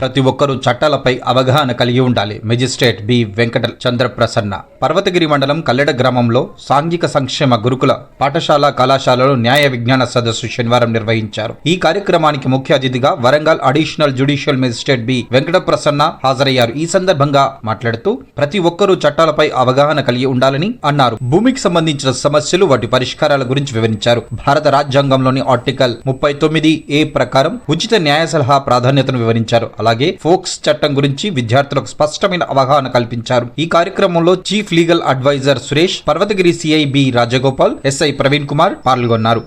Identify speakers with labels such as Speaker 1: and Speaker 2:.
Speaker 1: ప్రతి ఒక్కరూ చట్టాలపై అవగాహన కలిగి ఉండాలి. Magistrate B. వెంకట చంద్రప్రసన్న. పర్వతగిరి మండలం కల్లెడ గ్రామంలో సాంఘిక సంక్షేమ గురుకుల పాఠశాల కళాశాలలో న్యాయ విజ్ఞాన సదస్సు శనివారం నిర్వహించారు. ఈ కార్యక్రమానికి ముఖ్య అతిథిగా Warangal additional judicial magistrate B. Venkata Prasanna హాజరయ్యారు. ఈ సందర్భంగా మాట్లాడుతూ ప్రతి ఒక్కరూ చట్టాలపై అవగాహన కలిగి ఉండాలని అన్నారు. భూమికి సంబంధించిన సమస్యలు వాటి పరిష్కారాల గురించి వివరించారు. భారత రాజ్యాంగంలోని ఆర్టికల్ ముప్పై తొమ్మిది ఏ ప్రకారం ఉచిత న్యాయ సలహా ప్రాధాన్యతను వివరించారు. అలాగే ఫోక్స్ చట్టం గురించి విద్యార్థులకు స్పష్టమైన అవగాహన కల్పించారు. ఈ కార్యక్రమంలో chief legal advisor Suresh Parvathagiri CI B Rajagopal SI Praveen Kumar పాల్గొన్నారు.